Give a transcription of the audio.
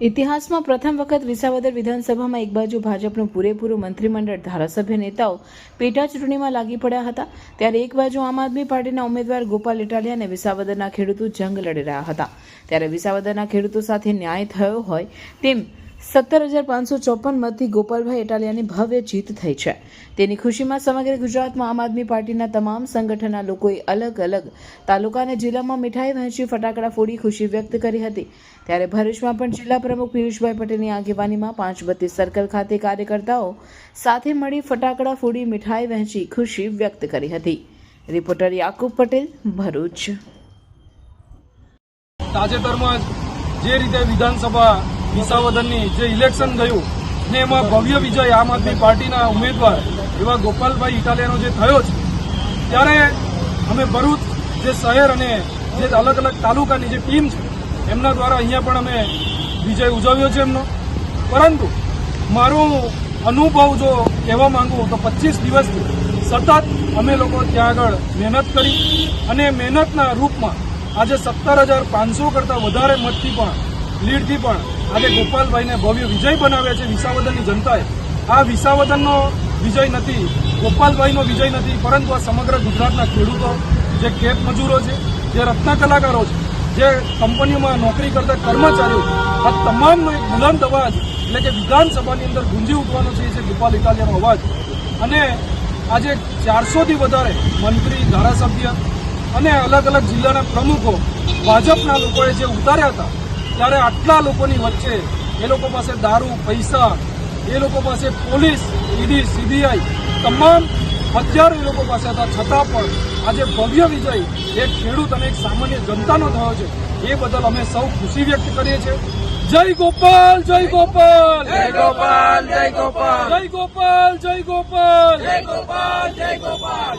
ઇતિહાસમાં પ્રથમ વખત વિસાવદર વિધાનસભામાં એક બાજુ ભાજપનું પૂરેપૂરું મંત્રીમંડળ ધારાસભ્ય નેતાઓ પેટા ચૂંટણીમાં લાગી પડ્યા હતા, ત્યારે એક બાજુ આમ આદમી પાર્ટીના ઉમેદવાર ગોપાલ ઇટાલિયા અને વિસાવદરના ખેડૂતો જંગ લડી રહ્યા હતા. ત્યારે વિસાવદરના ખેડૂતો સાથે ન્યાય થયો હોય તેમ સત્તર હજાર પાંચસો ચોપન મતથી ગોપાલભાઈ ઇટાલિયાની ભવ્ય જીત થઈ છે. તેની ખુશીમાં સમગ્ર ગુજરાતમાં આમ આદમી પાર્ટીના તમામ સંગઠનના લોકોએ અલગ અલગ તાલુકા અને જિલ્લામાં મીઠાઈ વહેંચી ફટાકડા ફોડી ખુશી વ્યક્ત કરી હતી. ત્યારે ભરૂચમાં પણ જિલ્લા પ્રમુખ પિયુષભાઈ પટેલની આગેવાનીમાં પાંચ બત્તીસ સર્કલ ખાતે કાર્યકર્તાઓ સાથે મળી ફટાકડા ફોડી, મીઠાઈ વહેંચી ખુશી વ્યક્ત કરી હતી. રિપોર્ટર યાકુબ પટેલ, ભરૂચ. તાજેતરમાં જે રીતે વિધાનસભા વિસાવદનની જે ઇલેક્શન થયું ને એમાં ભવ્ય વિજય આમ આદમી પાર્ટીના ઉમેદવાર એવા ગોપાલભાઈ ઇટાલિયાનો જે થયો છે, ત્યારે અમે ભરૂચ જે શહેર અને જે અલગ અલગ તાલુકાની જે ટીમ છે, એમના દ્વારા અહીંયા પણ અમે વિજય ઉજવ્યો છે એમનો. પરંતુ મારું અનુભવ જો કહેવા માંગુ તો પચીસ દિવસથી સતત અમે લોકો ત્યાં આગળ મહેનત કરી અને મહેનતના રૂપમાં આજે સત્તર હજાર પાંચસો કરતાં વધારે મતથી પણ, લીડથી પણ આજે ગોપાલભાઈને ભવ્ય વિજય બનાવ્યા છે વિસાવદનની જનતાએ. આ વિસાવદનનો વિજય નથી, ગોપાલભાઈનો વિજય નથી, પરંતુ આ સમગ્ર ગુજરાતના ખેડૂતો, જે ખેત મજૂરો છે, જે રત્ન કલાકારો છે, જે કંપનીઓમાં નોકરી કરતા કર્મચારીઓ, આ તમામનો એક બુલંદ અવાજ, એટલે કે વિધાનસભાની અંદર ગુંજી ઉઠવાનો છે એ ગોપાલ ઇટાલિયાનો અવાજ. અને આજે ચારસોથી વધારે મંત્રી, ધારાસભ્ય અને અલગ અલગ જિલ્લાના પ્રમુખો ભાજપના લોકોએ જે ઉતાર્યા હતા ત્યારે આટલા લોકોની વચ્ચે એ લોકો પાસે દારૂ પૈસા એ લોકો પાસે પોલીસ ઈડી સીબીઆઈ તમામ હથિયાર એ લોકો પાસે હતા. છતાં પણ આજે ભવ્ય વિજય એક ખેડૂત અને એક સામાન્ય જનતાનો થયો છે. એ બદલ અમે સૌ ખુશી વ્યક્ત કરીએ છીએ. જય ગોપાલ જય ગોપાલ! જય ગોપાલ જય ગોપાલ! જય ગોપાલ જય ગોપાલ! જય ગોપાલ જય ગોપાલ!